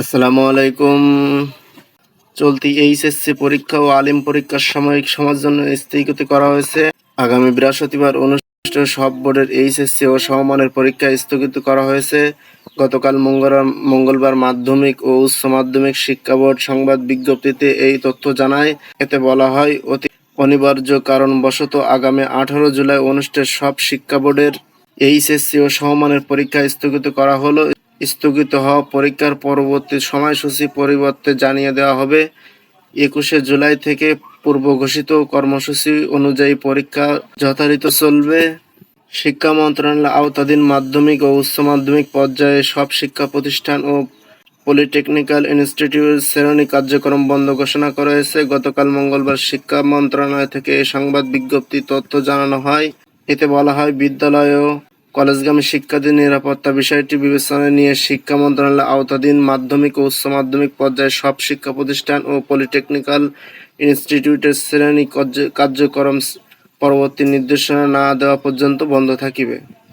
আসসালামু আলাইকুম। চলতি এইচএসসি পরীক্ষা ও আলিম পরীক্ষার সাময়িক সময়ের জন্য স্থগিত করা হয়েছে। আগামী বৃহস্পতিবার অনুষ্ঠিত সব বোর্ডের এইচএসসি ও সমমানের পরীক্ষা স্থগিত করা হয়েছে। গতকাল মঙ্গলবার মঙ্গলবার মাধ্যমিক ও উচ্চ মাধ্যমিক শিক্ষা বোর্ড সংবাদ বিজ্ঞপ্তিতে এই তথ্য জানায়। এতে বলা হয়, অতি অনিবার্য কারণবশত আগামী আঠারো জুলাই অনুষ্ঠিত সব শিক্ষা বোর্ডের এইচএসসি ও সমমানের পরীক্ষা স্থগিত করা হলো। স্থগিত হওয়া পরীক্ষার পরবর্তী সময়সূচি পরিবর্তে জানিয়ে দেওয়া হবে, একুশে জুলাই থেকে পূর্ব ঘোষিত কর্মসূচি অনুযায়ী পরীক্ষা যথারীতি চলবে। শিক্ষা মন্ত্রণালয়ের আওতাধীন মাধ্যমিক ও উচ্চ মাধ্যমিক পর্যায়ে সব শিক্ষা প্রতিষ্ঠান ও পলিটেকনিক্যাল ইনস্টিটিউট শ্রেণি কার্যক্রম বন্ধ ঘোষণা করা হয়েছে গতকাল মঙ্গলবার শিক্ষা মন্ত্রণালয় থেকে এই সংবাদ বিজ্ঞপ্তি তথ্য জানানো হয়। এতে বলা হয়, বিদ্যালয় ও কলেজগামী শিক্ষার্থীর নিরাপত্তা বিষয়টি বিবেচনায় নিয়ে শিক্ষা মন্ত্রণালয়ের আওতাধীন মাধ্যমিক ও উচ্চ মাধ্যমিক পর্যায়ে সব শিক্ষা প্রতিষ্ঠান ও পলিটেকনিক্যাল ইনস্টিটিউটের শ্রেণি কার্যক্রম পরবর্তী নির্দেশনা না দেওয়া পর্যন্ত বন্ধ থাকিবে।